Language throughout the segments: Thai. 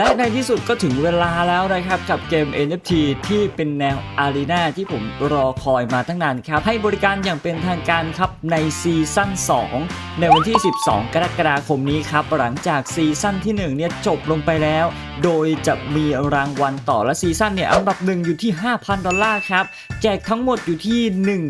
และในที่สุดก็ถึงเวลาแล้วนะครับ กับเกม NFT ที่เป็นแนวอารีนาที่ผมรอคอยมาตั้งนานครับ ให้บริการอย่างเป็นทางการครับในซีซั่น 2 ในวันที่ 12 กรกฎาคมนี้ครับ หลังจากซีซั่นที่1เนี่ยจบลงไปแล้ว โดยจะมีรางวัลต่อและซีซั่นเนี่ยอันดับหนึ่งอยู่ที่ 5,000 ดอลลาร์ครับ แจกทั้งหมดอยู่ที่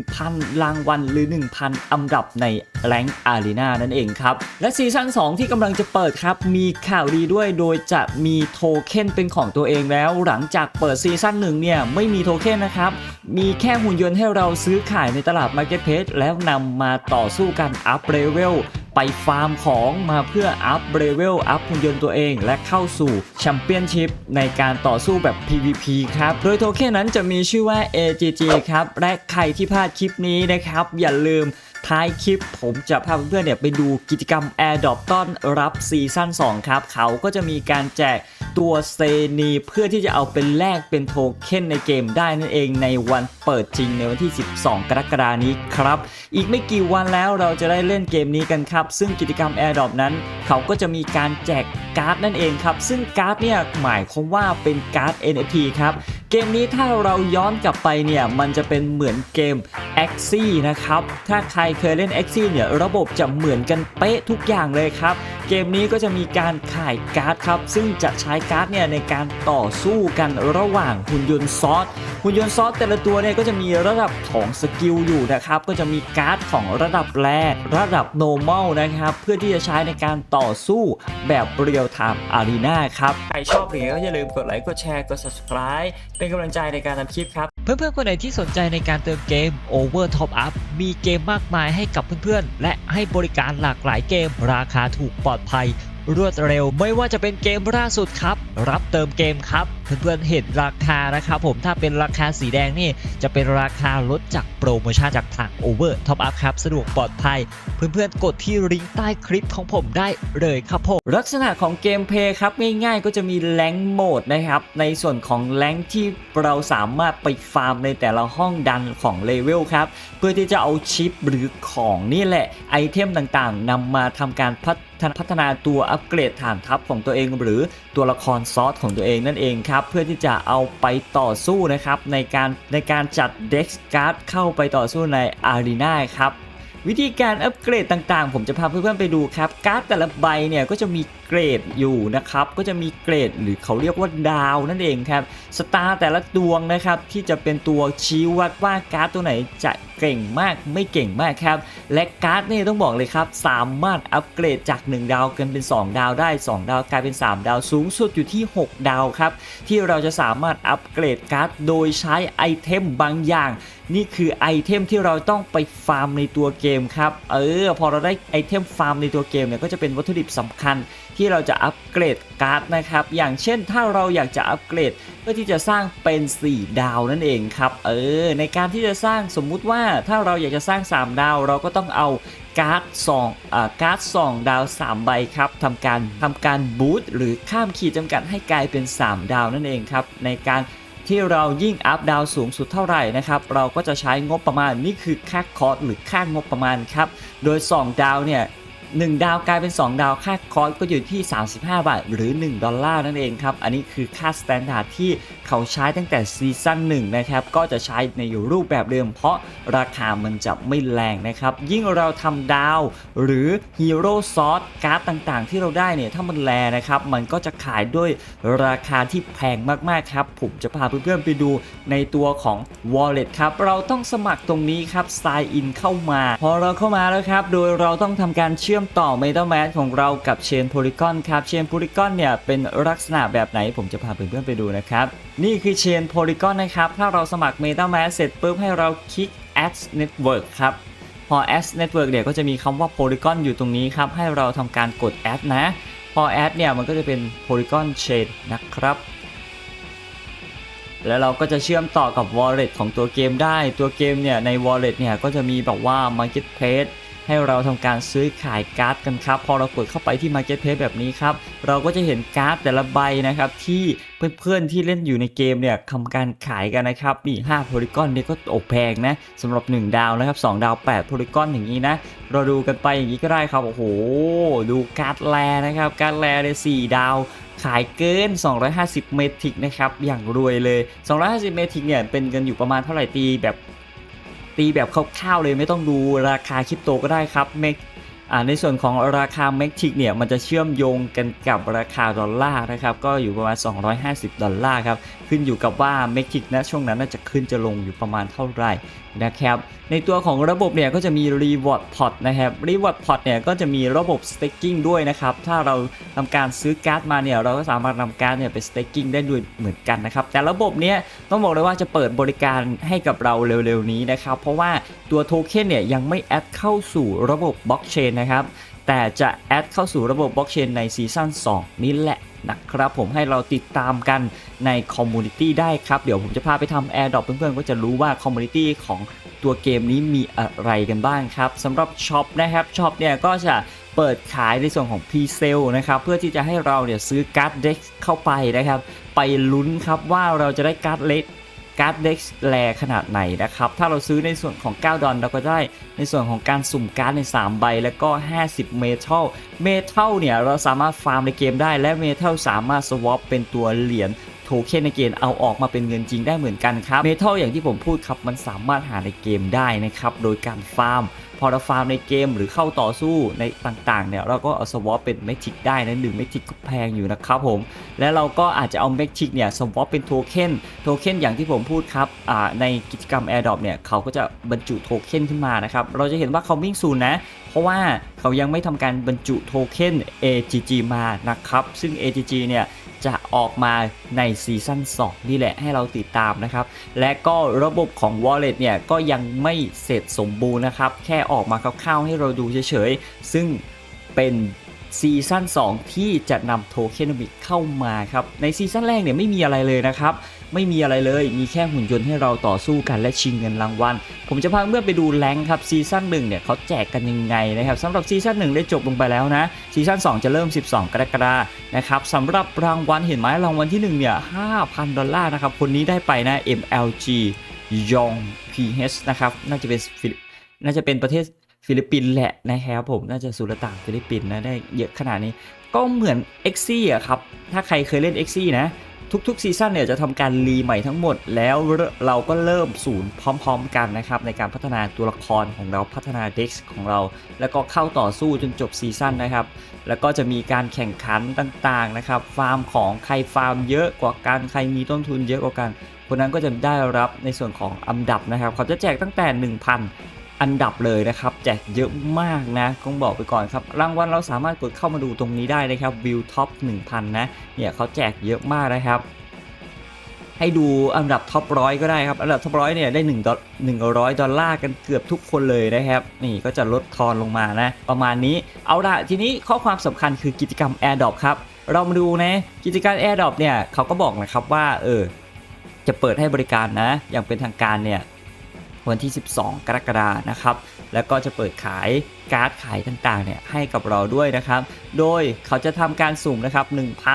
1,000 รางวัลหรือ 1,000 อันดับในแรงอารีนานั่นเองครับและซีซั่น2 ที่กำลังจะเปิดครับมีข่าวดีด้วยโดยจะมีโทเค็นเป็นของตัวเองแล้ว หลังจากเปิดซีซั่นหนึ่งเนี่ยไม่มีโทเค็นนะครับ มีแค่หุ่นยนต์ให้เราซื้อขายในตลาด Marketplace แล้วนำมาต่อสู้กันอัพเลเวลไปฟาร์มของมาเพื่ออัพเลเวลอัพหุ่นยนต์ตัวเองและเข้าสู่แชมเปี้ยนชิพในการต่อสู้แบบ PVP ครับ โดยโทเค็นนั้นจะมีชื่อว่า AGG ครับ และใครที่พลาดคลิปนี้นะครับ อย่าลืม ท้ายคลิปผมจะพาเพื่อนๆเนี่ยไปดูกิจกรรม Air d o p ต้อนรับซีซั่น2 ครับ เขาก็จะมีการแจกตัวเซนีเพื่อที่จะเอาเป็นแลกเป็นโทเค็นในเกมได้นั่นเองในวันเปิดจริงในวันที่ 12 กรกฎานี้ครับ อีกไม่กี่วันแล้วเราจะได้เล่นเกมนี้กันครับ ซึ่งกิจกรรม Air d o p นั้น เขาก็จะมีการแจกการ์ดนั่นเองครับ ซึ่งการ์ดเนี่ยหมายความว่าเป็นการ์ด NFT ครับเกมนี้ถ้าเราย้อนกลับไปเนี่ย มันจะเป็นเหมือนเกม a x i นะครับ ถ้าใครเคยเล่น a x i เนี่ย ระบบจะเหมือนกันเป๊ะทุกอย่างเลยครับ เกมนี้ก็จะมีการขายการ์ดครับ ซึ่งจะใช้การ์ดเนี่ยในการต่อสู้กันระหว่างหุ่นยนต์ซอสหุ่นยนต์ซอสแต่ละตัวเนี่ยก็จะมีระดับของสกิลอยู่นะครับ ก็จะมีการ์ดของระดับแรกระดับ normal นะครับ เพื่อที่จะใช้ในการต่อสู้แบบเรียลไทม์อารีนาครับ ใครชอบอย่างนี้ก็อย่าลืมกดไลค์ กดแชร์ กด subscribe เป็นกำลังใจในการทำคลิปครับ เพื่อนๆคนไหนที่สนใจในการเติมเกม Over Top Up มีเกมมากมายให้กับเพื่อนๆ และให้บริการหลากหลายเกม ราคาถูกปลอดภัย รวดเร็ว ไม่ว่าจะเป็นเกมล่าสุดครับ รับเติมเกมครับ เพื่อนๆเห็นราคานะครับผมถ้าเป็นราคาสีแดงนี่จะเป็นราคาลดจากโปรโมชั่นจากทาง Over Top Up ครับสะดวกปลอดภัย เพื่อนๆกดที่ลิงก์ใต้คลิปของผมได้เลยครับผมลักษณะของเกมเพย์ครับง่ายๆก็จะมีแรงโหมดนะครับในส่วนของแรงที่เราสามารถไปฟาร์มในแต่ละห้องดันของเลเวลครับเพื่อที่จะเอาชิปหรือของนี่แหละไอเทมต่างๆนำมาทำการพัฒพัฒนาตัวอัปเกรดฐานทัพของตัวเอง หรือตัวละครซอสของตัวเองนั่นเองครับเพื่อที่จะเอาไปต่อสู้นะครับในการในการจัดเด็กการ์ดเข้าไปต่อสู้ในอารีนาครับวิธีการอัปเกรดต่างๆ ผมจะพาเพื่อนๆไปดูครับการ์ดแต่ละใบเนี่ยก็จะมีเกรดอยู่นะครับก็จะมีเกรดหรือเขาเรียกว่าดาวนั่นเองครับสตาร์แต่ละดวงนะครับที่จะเป็นตัวชี้วัดว่าการ์ดตัวไหนจะ เก่งมากไม่เก่งมากครับ และการ์ดนี่ต้องบอกเลยครับ สามารถอัปเกรดจาก 1 ดาวกันเป็น 2 ดาวได้ 2 ดาวกลายเป็น 3 ดาวสูงสุดอยู่ที่ 6 ดาวครับ ที่เราจะสามารถอัปเกรดการ์ดโดยใช้ไอเทมบางอย่าง นี่คือไอเทมที่เราต้องไปฟาร์มในตัวเกมครับ เออ พอเราได้ไอเทมฟาร์มในตัวเกมเนี่ยก็จะเป็นวัตถุดิบสำคัญที่เราจะอัปเกรดการ์ดนะครับ อย่างเช่นถ้าเราอยากจะอัปเกรดเพื่อที่จะสร้างเป็น 4 ดาวนั่นเองครับ เออ ในการที่จะสร้างสมมุติว่าถ้าเราอยากจะสร้าง 3 ดาว เราก็ต้องเอาการ์ดสองการ์ดสองดาว 3 ใบครับทำการทำการบูตหรือข้ามขีดจำกัดให้กลายเป็น 3 ดาวนั่นเองครับ ในการที่เรายิ่งอัพดาวสูงสุดเท่าไหร่นะครับ เราก็จะใช้งบประมาณนี่คือค่าคอร์สหรือค่างบประมาณครับ โดย 2 ดาวเนี่ย 1 ดาวกลายเป็น 2 ดาวค่าคอร์สก็อยู่ที่ 35 บาท หรือ 1 ดอลลาร์นั่นเองครับ อันนี้คือค่าสแตนดาร์ดที่เขาใช้ตั้งแต่ซีซั่น1นะครับ ก็จะใช้ในรูปแบบเดิมเพราะราคามันจะไม่แรงนะครับ ยิ่งเราทำดาวหรือฮีโร่ซอสการ์ดต่างๆ ที่เราได้เนี่ย ถ้ามันแรงนะครับ มันก็จะขายด้วยราคาที่แพงมากๆครับ ผมจะพาเพื่อนๆไปดูในตัวของ Wallet ครับ เราต้องสมัครตรงนี้ครับ sign in เข้ามา พอเราเข้ามาแล้วครับ โดยเราต้องทำการเชื่อมต่อ MetaMask ของเรากับเชน Polygon ครับเชน Polygon เนี่ยเป็นลักษณะแบบไหนผมจะพาเพื่อนๆไปดูนะครับ นี่คือเชน Polygon นะครับถ้าเราสมัคร MetaMask เสร็จปุ๊บให้เราคลิก Add Network ครับพอ Add Network เนี่ยก็จะมีคำว่า Polygon อยู่ตรงนี้ครับ ให้เราทำการกด Add นะ พอ Add เนี่ยมันก็จะเป็น Polygon Chain นะครับ แล้วเราก็จะเชื่อมต่อกับ wallet ของตัวเกมได้ ตัวเกมเนี่ยใน wallet เนี่ยก็จะมีแบบว่า marketplace ให้เราทำการซื้อขายการ์ดกันครับ พอเรากดเข้าไปที่ marketplace แบบนี้ครับ เราก็จะเห็นการ์ดแต่ละใบนะครับ ที่เพื่อนๆที่เล่นอยู่ในเกมเนี่ยทำการขายกันนะครับนี่5 polygon เนี่ยก็อกแพงนะสำหรับ 1 ดาวนะครับ 2 ดาว8 polygon อย่างนี้นะ เราดูกันไปอย่างนี้ก็ได้ครับ โอ้โห ดูการ์ดแลนะครับการ์ดแลเลย4ดาวขายเกิน 250 เมตริกนะครับ อย่างรวยเลย 250 เมตริกเนี่ย เป็นเงินอยู่ประมาณเท่าไหร่ตีแบบ ตีแบบคร่าวๆเลยไม่ต้องดูราคาคริปโตก็ได้ครับเมก ในส่วนของราคาเมกทิกเนี่ยมันจะเชื่อมโยงกันกับราคาดอลลาร์นะครับก็อยู่ประมาณ 250 ดอลลาร์ครับขึ้นอยู่กับว่าเมกทิกนะช่วงนั้นน่าจะขึ้นจะลงอยู่ประมาณเท่าไหร่นะครับในตัวของระบบเนี่ยก็จะมี Reward Pot นะครับ Reward Pot เนี่ยก็จะมีระบบ Staking ด้วยนะครับ ถ้าเราทำการซื้อการ์ดมาเนี่ยเราก็สามารถนำการ์ดเนี่ยไป Staking ได้ด้วยเหมือนกันนะครับ แต่ระบบเนี้ยต้องบอกเลยว่าจะเปิดบริการให้กับเราเร็วๆนี้นะครับ เพราะว่าตัวโทเค็นเนี่ยยังไม่แอดเข้าสู่ระบบบล็อกเชนนะครับ แต่จะแอดเข้าสู่ระบบบล็อกเชนในซีซั่น2 นี้แหละนะครับผมให้เราติดตามกันในคอมมูนิตี้ได้ครับ เดี๋ยวผมจะพาไปทำ Air d r o p เพื่อนๆ ก็จะรู้ว่าคอมมูนิตี้ของตัวเกมนี้มีอะไรกันบ้างครับสำหรับช็อปนะครับช็อปเนี่ยก็จะเปิดขายในส่วนของ p s a l e นะครับเพื่อที่จะให้เราเนี่ยซื้อการ์ดเด็กเข้าไปนะครับ ไปลุ้นครับว่าเราจะได้การ์ดเล็ก การ์ดเด็กแรขนาดไหนนะครับ ถ้าเราซื้อในส่วนของ 9 ดอนเราก็ได้ในส่วนของการสุ่มการ์ดใน 3 ใบ แล้วก็ 50 เมทัล เมทัลเนี่ย เราสามารถฟาร์มในเกมได้และเมทัลสามารถสวอปเป็นตัวเหรียญ โทเค็นในเกมเอาออกมาเป็นเงินจริงได้เหมือนกันครับเมทัลอย่างที่ผมพูดครับมันสามารถหาในเกมได้นะครับโดยการฟาร์มพอเราฟาร์มในเกมหรือเข้าต่อสู้ในต่างๆเนี่ยเราก็เอาสวอปเป็นเมทิกได้นะหนึ่งเมทิกก็แพงอยู่นะครับผม และเราก็อาจจะเอาเมทิกเนี่ยสวอปเป็นโทเค็นโทเค็นอย่างที่ผมพูดครับในกิจกรรม AirDrop เนี่ยเขาก็จะบรรจุโทเค็นขึ้นมานะครับ เราจะเห็นว่าเขาวิ่งศูนย์นะ เพราะว่าเขายังไม่ทำการบรรจุโทเค็น AGG มานะครับ ซึ่ง AGG เนี่ย จะออกมาในซีซั่น2นี่แหละให้เราติดตามนะครับ และก็ระบบของ Wallet เนี่ยก็ยังไม่เสร็จสมบูรณ์นะครับ แค่ออกมาคร่าวๆให้เราดูเฉยๆ ซึ่งเป็น ซีซั่น2 ที่จะนำโทเค็นบิกเข้ามาครับ ในซีซั่นแรกเนี่ยไม่มีอะไรเลยนะครับ ไม่มีอะไรเลยมีแค่หุ่นยนต์ให้เราต่อสู้กันและชิงเงินรางวัล ผมจะพาเพื่อนไปดูแรงครับซีซั่นหนึ่งเนี่ยเขาแจกกันยังไงนะครับสำหรับซีซั่นหนึ่งได้จบลงไปแล้วนะซีซั่น2 จะเริ่ม 12 กรกฎาคมนะครับสำหรับรางวัลเห็นไหมรางวัลที่1เนี่ย5,000 ดอลลาร์นะครับคนนี้ได้ไปนะ MLG Yong PH นะครับน่าจะเป็นน่าจะเป็นประเทศ ฟิลิปปินส์แหละนะครับผมน่าจะสุลต่านฟิลิปปินส์นะได้เยอะขนาดนี้ ก็เหมือน x อซี่อะครับถ้าใครเคยเล่น x อซี่นะทุกๆซีซั่นเนี่ยจะทำการรีใหม่ทั้งหมด แล้วเราก็เริ่มศูนย์พร้อมๆกันนะครับในการพัฒนาตัวละครของเราพัฒนาเด็กของเรา แล้วก็เข้าต่อสู้จนจบซีซั่นนะครับ แล้วก็จะมีการแข่งขันต่างๆนะครับ ฟาร์มของใครฟาร์มเยอะกว่ากันใครมีต้นทุนเยอะกว่ากันคนนั้นก็จะได้รับในส่วนของอันดับนะครับ เขาจะแจกตั้งแต่ 1,000 อันดับเลยนะครับแจกเยอะมากนะต้องบอกไปก่อนครับ รางวัลเราสามารถกดเข้ามาดูตรงนี้ได้นะครับวิวท็อป1,000 นะเนี่ยเขาแจกเยอะมากนะครับ ให้ดูอันดับท็อปร้อยก็ได้ครับ อันดับท็อปร้อยเนี่ยได้1ดอล100ดอลลาร์กันเกือบทุกคนเลยนะครับ นี่ก็จะลดทอนลงมานะ ประมาณนี้เอาละทีนี้ข้อความสำคัญคือกิจกรรม AirDrop ครับ เรามาดูนะกิจการม AirDrop เนี่ยเขาก็บอกนะครับว่าเออจะเปิดให้บริการนะ อย่างเป็นทางการเนี่ย วันที่ 12 กรกฎานะครับ แล้วก็จะเปิดขายการ์ดขายต่างๆเนี่ยให้กับเราด้วยนะครับ โดยเขาจะทำการสุ่มนะครับ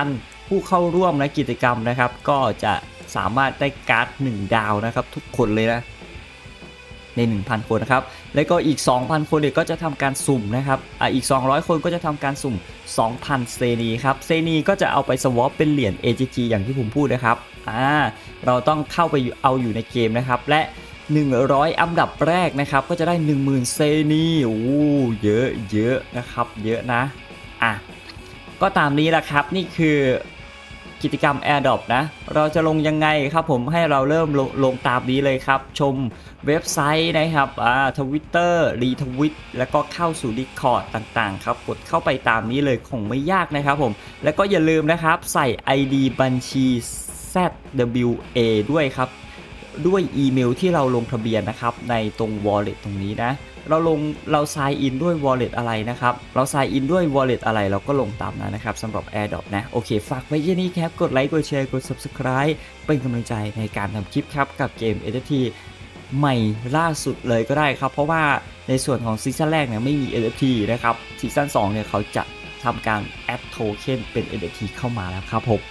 1,000 ผู้เข้าร่วมในกิจกรรมนะครับ ก็จะสามารถได้การ์ด 1 ดาวนะครับ ทุกคนเลยนะใน 1,000 คนนะครับ แล้วก็อีก 2,000 คนเนี่ยก็จะทำการสุ่มนะครับ อ่าอีก 200 คนก็จะทำการสุ่ม 2,000 เซนีครับ เซนีก็จะเอาไปสวอปเป็นเหรียญ AGG อย่างที่ผมพูดนะครับ อ่า เราต้องเข้าไปเอาอยู่ในเกมนะครับ และ 100 อันดับแรกนะครับก็จะได้ 10,000 เซนีโอ้เยอะเยอะนะครับ เยอะนะ อะ ก็ตามนี้แหละครับ นี่คือกิจกรรม AirDrop นะ เราจะลงยังไงครับผมให้เราเริ่มลงลงตามนี้เลยครับ ชมเว็บไซต์นะครับอ่าทวิตเตอร์รีทวิตแล้วก็เข้าสู่ Discord ต่างๆ ครับ กดเข้าไปตามนี้เลยคงไม่ยากนะครับผม แล้วก็อย่าลืมนะครับ ใส่ ID บัญชี ZWA ด้วยครับ ด้วยอีเมลที่เราลงทะเบียนนะครับในตรง wallet ตรงนี้นะ เราลงเรา sign in ด้วย wallet อะไรนะครับ เรา sign in ด้วย wallet อะไรเราก็ลงตามนั้นนะครับสำหรับ AirDrop นะ โอเค ฝากไว้ที่นี่ครับ กดไลค์ กดแชร์ กด subscribe เป็นกำลังใจในการทำคลิปครับ กับเกม NFT ใหม่ล่าสุดเลยก็ได้ครับ เพราะว่าในส่วนของซีซั่นแรกเนี่ยไม่มี NFT นะครับซีซั่น2เนี่ยเขาจะทำการแอดโทเค็นเป็น NFT เข้ามาแล้วครับผม